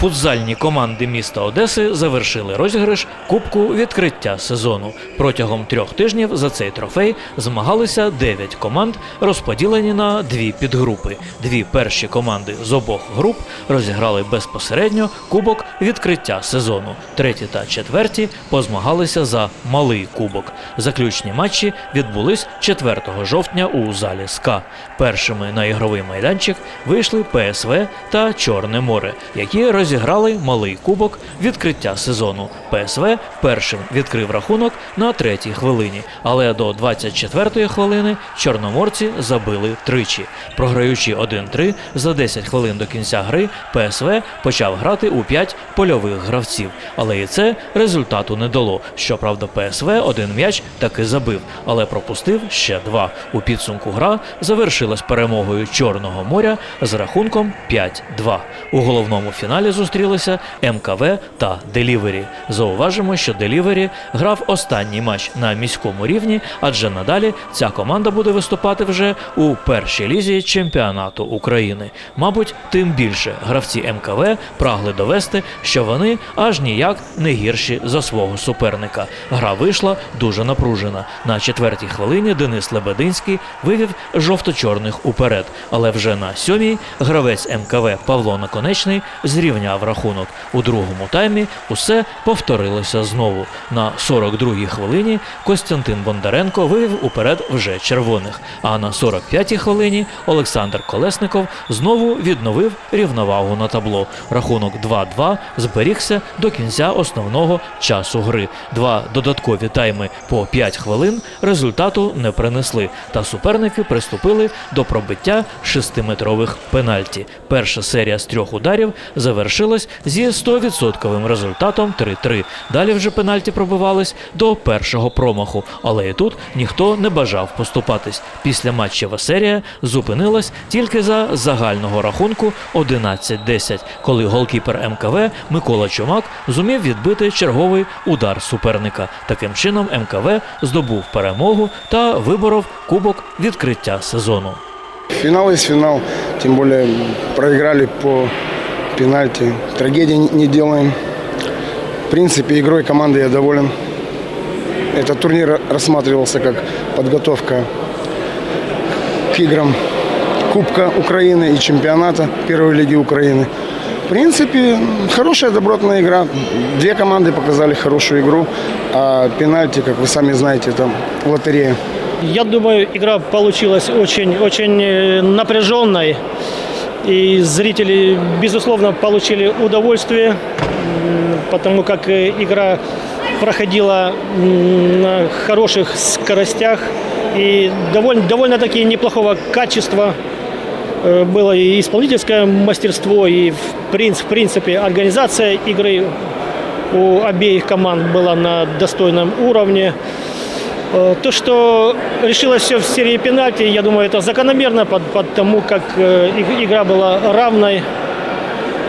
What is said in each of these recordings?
Футзальні команди міста Одеси завершили розіграш Кубку відкриття сезону. Протягом трьох тижнів за цей трофей змагалися дев'ять команд, розподілені на дві підгрупи. Дві перші команди з обох груп розіграли безпосередньо кубок відкриття сезону. Треті та четверті позмагалися за малий кубок. Заключні матчі відбулись 4 жовтня у залі СКА. Першими на ігровий майданчик вийшли ПСВ та Чорне море, які розіграли малий кубок відкриття сезону. ПСВ першим відкрив рахунок на третій хвилині, але до 24-ї хвилини чорноморці забили тричі. Програючи 1-3 за 10 хвилин до кінця гри, ПСВ почав грати у 5 польових гравців. Але і це результату не дало. Щоправда, ПСВ один м'яч таки забив, але пропустив ще два. У підсумку гра завершилась перемогою Чорного моря з рахунком 5-2. У головному фіналі зустрілися МКВ та Делівері. Зауважимо, що Делівері грав останній матч на міському рівні, адже надалі ця команда буде виступати вже у першій лізі чемпіонату України. Мабуть, тим більше гравці МКВ прагли довести, що вони аж ніяк не гірші за свого суперника. Гра вийшла дуже напружена. На четвертій хвилині Денис Лебединський вивів жовто-чорних уперед, але вже на сьомій гравець МКВ Павло Наконечний зрівняв рахунок. У другому таймі усе повторилося знову. На 42-й хвилині Костянтин Бондаренко вивів уперед вже червоних. А на 45-й хвилині Олександр Колесников знову відновив рівновагу на табло. Рахунок 2-2 зберігся до кінця основного часу гри. Два додаткові тайми по 5 хвилин результату не принесли, та суперники приступили до пробиття шестиметрових пенальті. Перша серія з трьох ударів завершилась зі 100% результатом 3-3. Далі вже пенальті пробивались до першого промаху, але і тут ніхто не бажав поступатись. Після матчева серія зупинилась тільки за загального рахунку 11-10, коли голкіпер МКВ Микола Чумак зумів відбити черговий удар суперника. Таким чином МКВ здобув перемогу та виборов кубок відкриття сезону. Финал есть финал, тем более проиграли по пенальти. Трагедии не делаем. В принципе, игрой команды я доволен. Этот турнир рассматривался как подготовка к играм Кубка Украины и чемпионата Первой лиги Украины. В принципе, хорошая добротная игра. Две команды показали хорошую игру, а пенальти, как вы сами знаете, там лотерея. Я думаю, игра получилась очень-очень э, напряженной. И зрители, безусловно, получили удовольствие, потому как э, игра проходила на хороших скоростях и довольно, довольно-таки неплохого качества. Э, Было и исполнительское мастерство, и в принципе организация игры у обеих команд была на достойном уровне. Э, То, что решилось все в серии пенальти, я думаю, это закономерно, под- потому как э, иг- игра была равной.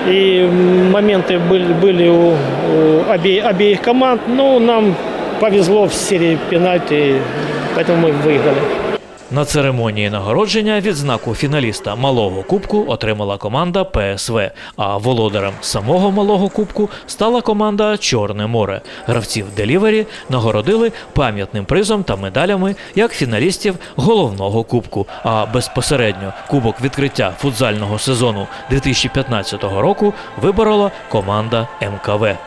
И м, моменты были, были у, у обе- обеих команд. Но нам повезло в серии пенальти, поэтому мы выиграли. На церемонії нагородження відзнаку фіналіста малого кубку отримала команда ПСВ. А володарем самого малого кубку стала команда Чорне море. Гравців Делівері нагородили пам'ятним призом та медалями як фіналістів головного кубку. А безпосередньо кубок відкриття футзального сезону 2015 року виборола команда МКВ.